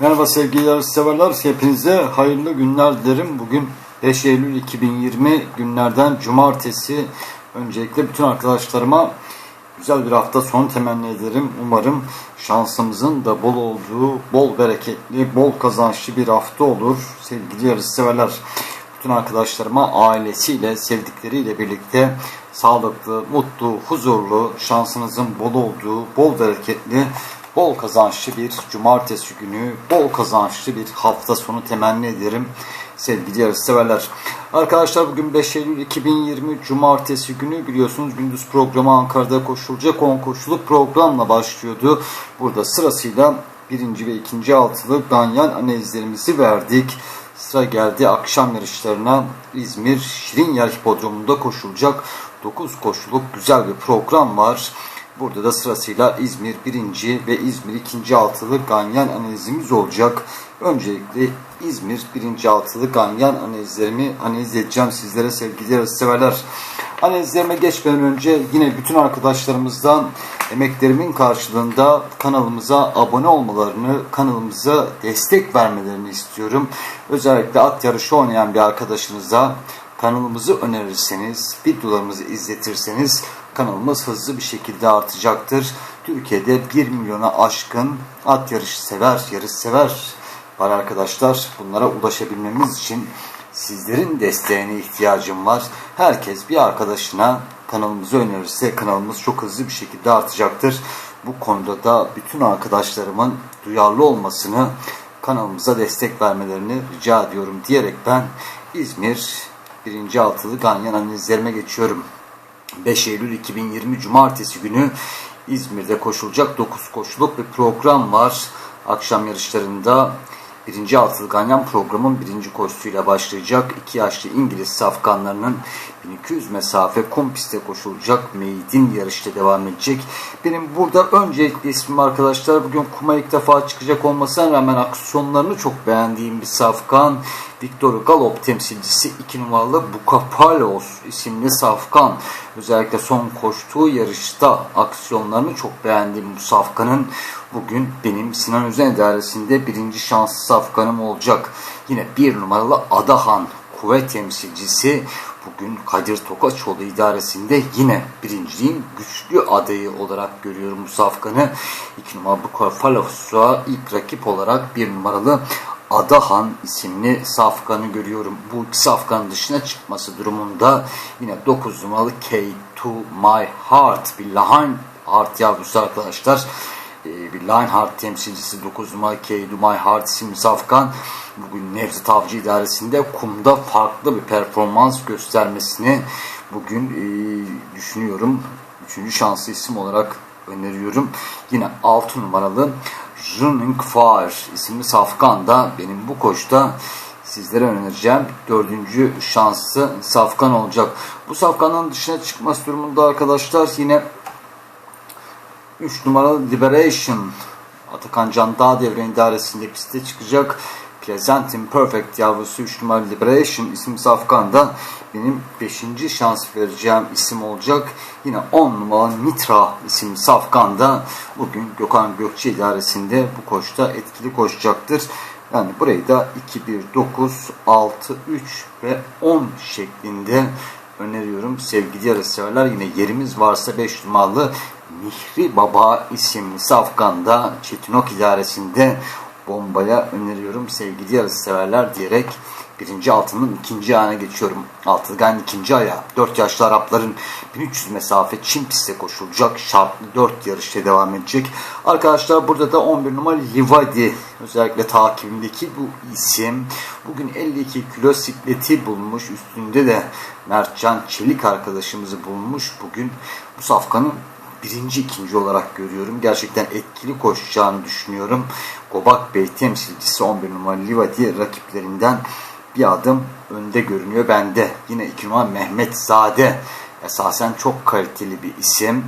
Merhaba sevgili yarışseverler. Hepinize hayırlı günler dilerim. Bugün 5 Eylül 2020 günlerden cumartesi. Öncelikle bütün arkadaşlarıma güzel bir hafta sonu temenni ederim. Umarım şansımızın da bol olduğu, bol bereketli, bol kazançlı bir hafta olur. Sevgili yarışseverler. Bütün arkadaşlarıma ailesiyle, sevdikleriyle birlikte sağlıklı, mutlu, huzurlu, şansınızın bol olduğu, bol bereketli, bol kazançlı bir cumartesi günü, bol kazançlı bir hafta sonu temenni ederim sevgili yarışseverler. Arkadaşlar bugün 5 Eylül 2020 cumartesi günü biliyorsunuz gündüz programı Ankara'da koşulacak 10 koşuluk programla başlıyordu. Burada sırasıyla birinci ve ikinci altılı ganyan analizlerimizi verdik. Sıra geldi akşam yarışlarına İzmir Şirin Yer Hipodromu'nda koşulacak 9 koşuluk güzel bir program var. Burada da sırasıyla İzmir 1. ve İzmir 2. altılı ganyan analizimiz olacak. Öncelikle İzmir 1. altılı ganyan analizlerimi analiz edeceğim sizlere sevgili severler. Analizlerime geçmeden önce yine bütün arkadaşlarımızdan emeklerimin karşılığında kanalımıza abone olmalarını, kanalımıza destek vermelerini istiyorum. Özellikle at yarışı oynayan bir arkadaşınıza kanalımızı önerirseniz, videolarımızı izletirseniz kanalımız hızlı bir şekilde artacaktır. Türkiye'de 1 milyona aşkın at yarışı sever, yarış sever var arkadaşlar. Bunlara ulaşabilmemiz için sizlerin desteğine ihtiyacım var. Herkes bir arkadaşına kanalımızı önerirse kanalımız çok hızlı bir şekilde artacaktır. Bu konuda da bütün arkadaşlarımın duyarlı olmasını, kanalımıza destek vermelerini rica ediyorum diyerek ben İzmir 1. altılı ganyan analizlerime geçiyorum. 5 Eylül 2020 Cumartesi günü İzmir'de koşulacak 9 koşuluk bir program var. Akşam yarışlarında 1. Altılı programın birinci koşusuyla başlayacak. 2 yaşlı İngiliz safkanlarının 1200 mesafe kum pistte koşulacak. Meydin yarışta devam edecek. Benim burada öncelikli ismim arkadaşlar bugün kuma ilk defa çıkacak olmasına rağmen aksiyonlarını çok beğendiğim bir safkan. Victor Galop temsilcisi 2 numaralı Bukapalos isimli safkan. Özellikle son koştuğu yarışta aksiyonlarını çok beğendiğim bu safkanın bugün benim Sinan Özen idaresinde birinci şanslı safkanım olacak. Yine bir numaralı Adahan kuvvet temsilcisi bugün Kadir Tokaçoğlu idaresinde yine birinciliğin güçlü adayı olarak görüyorum bu safkanı. İki numaralı Bukapalovs'a ilk rakip olarak bir numaralı Adahan isimli safkanı görüyorum. Bu iki safkanın dışına çıkması durumunda yine 9 numaralı K to My Heart bir Lahan Heart yavrusu arkadaşlar. Ee, bir Lionheart temsilcisi 9 numaralı K to My Heart isimli safkan bugün Nevzat Avcı idaresinde kumda farklı bir performans göstermesini bugün e, düşünüyorum. Üçüncü şanslı isim olarak öneriyorum. Yine 6 numaralı Running Fire isimli safkan da benim bu koşta sizlere önereceğim dördüncü şanslı safkan olacak. Bu safkanın dışına çıkması durumunda arkadaşlar yine 3 numaralı Liberation Atakan Can Dağ Devre idaresinde piste çıkacak. Pleasant Imperfect yavrusu 3 numaralı Liberation isim safkan da benim 5. şans vereceğim isim olacak. Yine 10 numaralı Mitra isim safkan da bugün Gökhan Gökçe idaresinde bu koşta etkili koşacaktır. Yani burayı da 2, 1, 9, 6, 3 ve 10 şeklinde öneriyorum. Sevgili yarışseverler yine yerimiz varsa 5 numaralı Mihri Baba isimli safkanda Çetinok idaresinde bombaya öneriyorum sevgili yarışseverler diyerek birinci altının ikinci ayağına geçiyorum. Altılgan ikinci ayağı. 4 yaşlı Arapların 1300 mesafe Çin pistte koşulacak. Şartlı 4 yarışta devam edecek. Arkadaşlar burada da 11 numara Livadi özellikle takibimdeki bu isim bugün 52 kilo sikleti bulmuş. Üstünde de Mertcan Çelik arkadaşımızı bulmuş. Bugün bu safkanın birinci ikinci olarak görüyorum. Gerçekten etkili koşacağını düşünüyorum. Gobak Bey temsilcisi 11 numaralı Livadi rakiplerinden bir adım önde görünüyor bende. Yine 2 numara Mehmet Zade esasen çok kaliteli bir isim.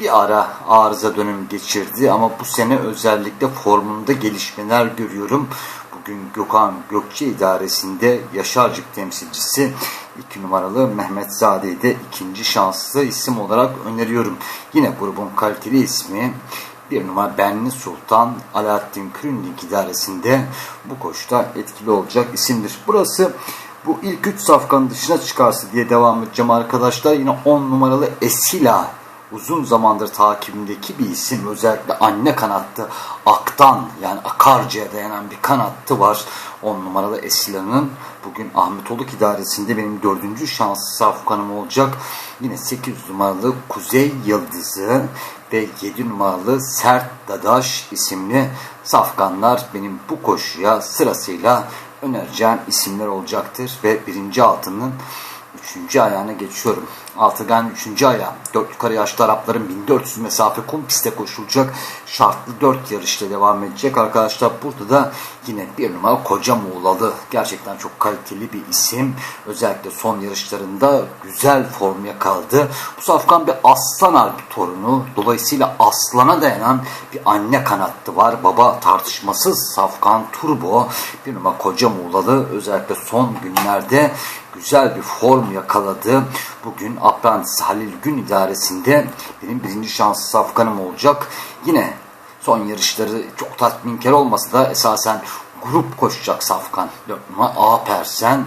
Bir ara arıza dönüm geçirdi ama bu sene özellikle formunda gelişmeler görüyorum. Bugün Gökhan Gökçe idaresinde Yaşarcık temsilcisi 2 numaralı Mehmet Zade'yi de ikinci şanslı isim olarak öneriyorum. Yine grubun kaliteli ismi bir numara Benli Sultan Alaaddin Kürünlük idaresinde bu koşta etkili olacak isimdir. Burası bu ilk üç safkanın dışına çıkarsa diye devam edeceğim arkadaşlar. Yine 10 numaralı Esila uzun zamandır takibimdeki bir isim. Özellikle anne kanattı aktan yani akarcıya dayanan bir kanattı var. 10 numaralı Esila'nın bugün Ahmet Oluk idaresinde benim dördüncü şanslı safkanım olacak. Yine 8 numaralı Kuzey Yıldızı ve 7 numaralı Sert Dadaş isimli safkanlar benim bu koşuya sırasıyla önereceğim isimler olacaktır ve birinci altının üçüncü ayağına geçiyorum. Altıgan üçüncü ayağı. Dört yukarı yaşlı Arapların 1400 mesafe kum piste koşulacak. Şartlı dört yarışta devam edecek. Arkadaşlar burada da yine bir numara Koca Muğlalı. Gerçekten çok kaliteli bir isim. Özellikle son yarışlarında güzel form yakaladı. Bu safkan bir aslan harbi torunu. Dolayısıyla aslana dayanan bir anne kanattı var. Baba tartışmasız safkan turbo. Bir numara Koca Muğlalı. Özellikle son günlerde güzel bir form yakaladı. Bugün Apprentice Halil Gün idaresinde benim birinci şanslı safkanım olacak. Yine son yarışları çok tatminkar olmasa da esasen grup koşacak safkan. 4 numara A Persen.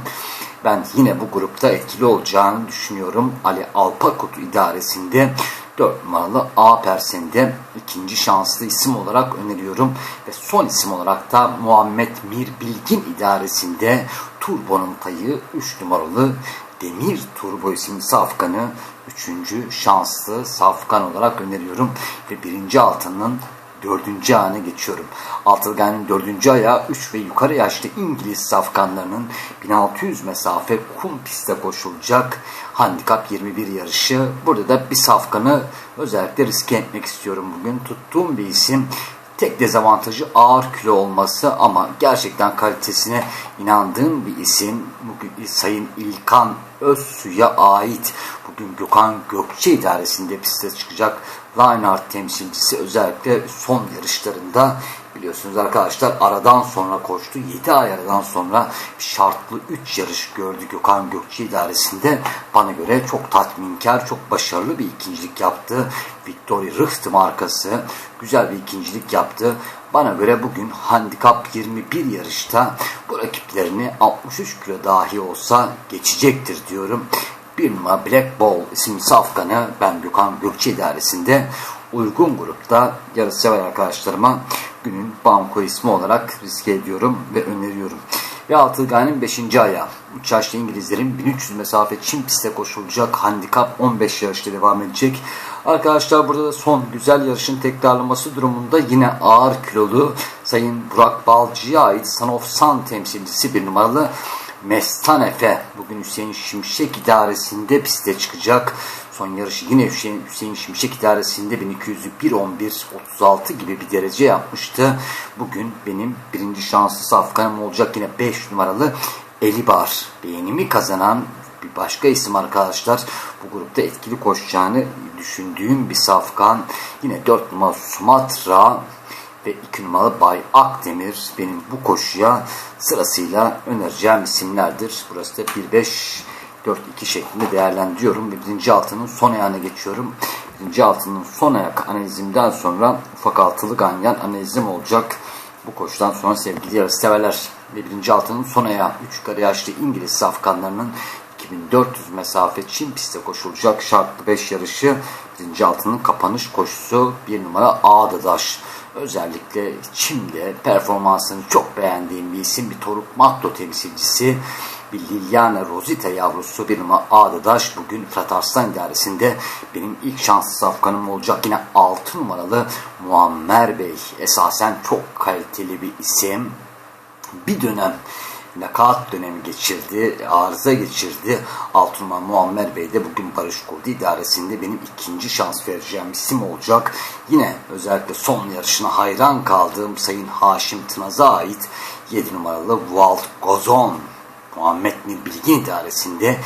Ben yine bu grupta etkili olacağını düşünüyorum. Ali Alpakut idaresinde 4 numaralı A Persen'de ikinci şanslı isim olarak öneriyorum. Ve son isim olarak da Muhammed Mir Bilgin idaresinde Turbo'nun payı 3 numaralı Demir Turbo isimli safkanı 3. şanslı safkan olarak öneriyorum. Ve birinci altının dördüncü ayağına geçiyorum. Altılgan'ın dördüncü ayağı 3 ve yukarı yaşlı İngiliz safkanlarının 1600 mesafe kum piste koşulacak handikap 21 yarışı. Burada da bir safkanı özellikle riske etmek istiyorum bugün. Tuttuğum bir isim Tek dezavantajı ağır kilo olması ama gerçekten kalitesine inandığım bir isim. Bugün Sayın İlkan Özsu'ya ait. Bugün Gökhan Gökçe idaresinde piste çıkacak Lineart temsilcisi özellikle son yarışlarında biliyorsunuz arkadaşlar aradan sonra koştu. 7 ay aradan sonra şartlı 3 yarış gördü Gökhan Gökçe idaresinde. Bana göre çok tatminkar, çok başarılı bir ikincilik yaptı. Victoria Rıht markası güzel bir ikincilik yaptı. Bana göre bugün handikap 21 yarışta bu rakiplerini 63 kilo dahi olsa geçecektir diyorum. Bir numara Black Ball isimli safkanı ben Gökhan Gökçe idaresinde uygun grupta yarış sever arkadaşlarıma günün banko ismi olarak riske ediyorum ve öneriyorum. Ve Altılgan'ın 5. ayağı. 3 yaşlı İngilizlerin 1300 mesafe Çin piste koşulacak handikap 15 yarışta devam edecek. Arkadaşlar burada da son güzel yarışın tekrarlaması durumunda yine ağır kilolu Sayın Burak Balcı'ya ait Son of Sun temsilcisi bir numaralı Mestan Efe bugün Hüseyin Şimşek idaresinde piste çıkacak. Son yarışı yine Hüseyin, Hüseyin Şimşek idaresinde 1200'ü 1.11 36 gibi bir derece yapmıştı. Bugün benim birinci şanslı safkanım olacak yine 5 numaralı Elibar. Beğenimi kazanan bir başka isim arkadaşlar. Bu grupta etkili koşacağını düşündüğüm bir safkan. Yine 4 numaralı Sumatra ve 2 numaralı Bay Akdemir benim bu koşuya sırasıyla önereceğim isimlerdir. Burası da 1-5 4-2 şeklinde değerlendiriyorum ve birinci altının son ayağına geçiyorum. Birinci altının son ayak analizimden sonra ufak altılı ganyan analizim olacak. Bu koşudan sonra sevgili severler ve birinci altının son ayağı 3 yukarı yaşlı İngiliz safkanlarının 2400 mesafe Çin pistte koşulacak şartlı 5 yarışı birinci altının kapanış koşusu bir numara Ağdadaş. Özellikle Çin'de performansını çok beğendiğim bir isim bir Toruk Matto temsilcisi bir Liliana Rosita yavrusu bir Ağdadaş bugün Fırat Arslan idaresinde benim ilk şanslı safkanım olacak. Yine 6 numaralı Muammer Bey esasen çok kaliteli bir isim. Bir dönem nakat dönemi geçirdi, arıza geçirdi. Altınman Muammer Bey de bugün Barış Kurdu idaresinde benim ikinci şans vereceğim isim olacak. Yine özellikle son yarışına hayran kaldığım Sayın Haşim Tınaz'a ait 7 numaralı Walt Gozon Muhammed Mir Bilgin idaresinde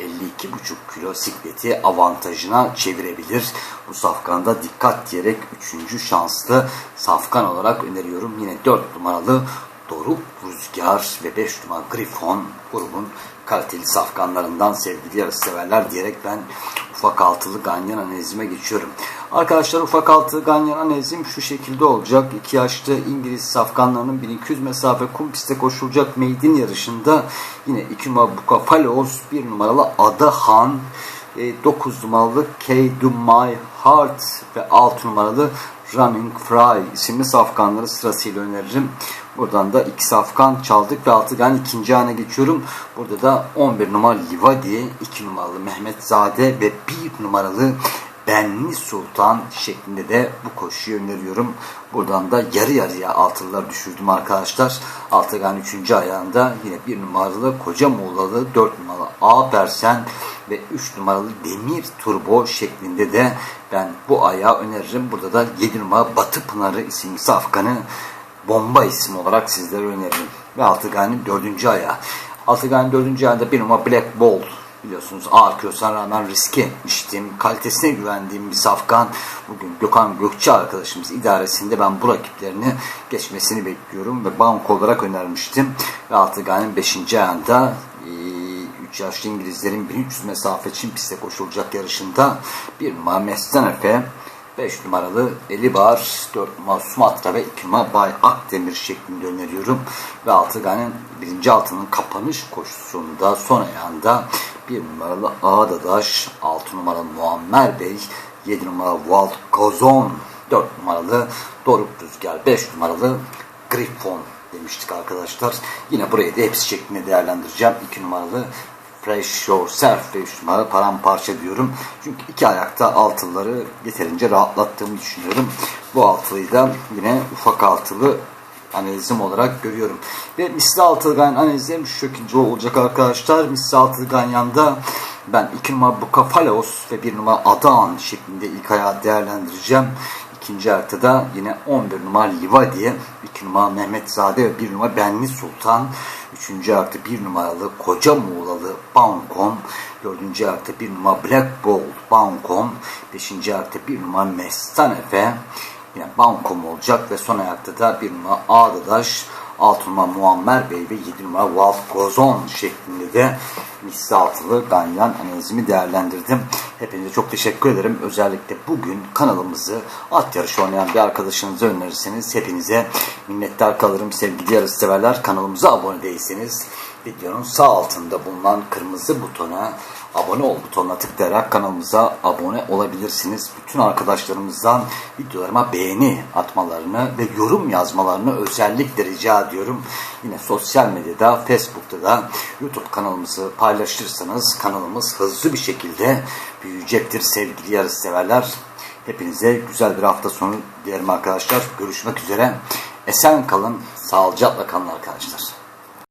52,5 kilo sikleti avantajına çevirebilir. Bu safkanda dikkat diyerek 3. şanslı safkan olarak öneriyorum. Yine 4 numaralı Doruk Rüzgar ve 5 numaralı Grifon grubun kaliteli safkanlarından sevgili yarış severler diyerek ben ufak altılı ganyan analizime geçiyorum. Arkadaşlar ufak altı ganyan analizim şu şekilde olacak. 2 yaşlı İngiliz safkanlarının 1200 mesafe kum pistte koşulacak meydin yarışında yine 2 numaralı Bukafalos, 1 numaralı Adahan, 9 numaralı K Do My Heart ve 6 numaralı Running Fry isimli safkanları sırasıyla öneririm. Buradan da iki safkan çaldık ve altıgan ikinci ana geçiyorum. Burada da 11 numaralı Livadi, 2 numaralı Mehmet Zade ve 1 numaralı Benli Sultan şeklinde de bu koşuyu öneriyorum. Buradan da yarı yarıya altılılar düşürdüm arkadaşlar. Altıgan 3. ayağında yine 1 numaralı Koca Muğlalı, 4 numaralı A Persen ve 3 numaralı Demir Turbo şeklinde de ben bu ayağı öneririm. Burada da 7 numara Batı Pınarı isimli safkanı bomba isim olarak sizlere öneririm. Ve Altıgan'ın 4. ayağı. Altıgan'ın 4. ayağında bir numara Black Ball biliyorsunuz ağır kilosuna rağmen riske etmiştim. Kalitesine güvendiğim bir safkan. Bugün Gökhan Gökçe arkadaşımız idaresinde ben bu rakiplerini geçmesini bekliyorum ve bank olarak önermiştim. Ve Altıgan'ın 5. ayağında 3 yaşlı İngilizlerin 1300 mesafe için piste koşulacak yarışında bir numara Mestan Efe 5 numaralı Eli Bar, 4 numara Sumatra ve 2 numara Bay Akdemir şeklinde öneriyorum. Ve Altıgan'ın birinci altının kapanış koşusunda son ayağında 1 numaralı Ağdadaş, 6 numaralı Muammer Bey, 7 numaralı Walt Gozon, 4 numaralı Doruk Rüzgar, 5 numaralı Griffon demiştik arkadaşlar. Yine burayı da hepsi şeklinde değerlendireceğim. 2 numaralı Fresh Yourself ve 3 numara paramparça diyorum. Çünkü iki ayakta altılıları yeterince rahatlattığımı düşünüyorum. Bu altılıyı da yine ufak altılı analizim olarak görüyorum. Ve misli altılı ganyan analizim şu şekilde olacak arkadaşlar. Misli altılı ganyanda ben 2 numara Bukafalos ve 1 numara Adan şeklinde ilk ayağı değerlendireceğim. İkinci ayakta da yine 11 numara Livadiye, 2 numara Mehmet Zade ve 1 numara Benli Sultan. Üçüncü ayakta 1 numaralı Koca Muğlalı Bankom. Dördüncü ayakta 1 numara Black Ball Bankom. Beşinci ayakta 1 numara Mestan Efe. Yine Bankom olacak ve son ayakta da 1 numara Ağdadaş. 6 numara Muammer Bey ve 7 numara Walt Gozon şeklinde de misli altılı ganyan analizimi değerlendirdim. Hepinize çok teşekkür ederim. Özellikle bugün kanalımızı at yarışı oynayan bir arkadaşınıza önerirseniz hepinize minnettar kalırım sevgili yarış severler. Kanalımıza abone değilseniz videonun sağ altında bulunan kırmızı butona abone ol butonuna tıklayarak kanalımıza abone olabilirsiniz. Bütün arkadaşlarımızdan videolarıma beğeni atmalarını ve yorum yazmalarını özellikle rica ediyorum. Yine sosyal medyada, Facebook'ta da YouTube kanalımızı paylaşırsanız kanalımız hızlı bir şekilde büyüyecektir sevgili yarış severler. Hepinize güzel bir hafta sonu dilerim arkadaşlar. Görüşmek üzere. Esen kalın, sağlıcakla kalın arkadaşlar.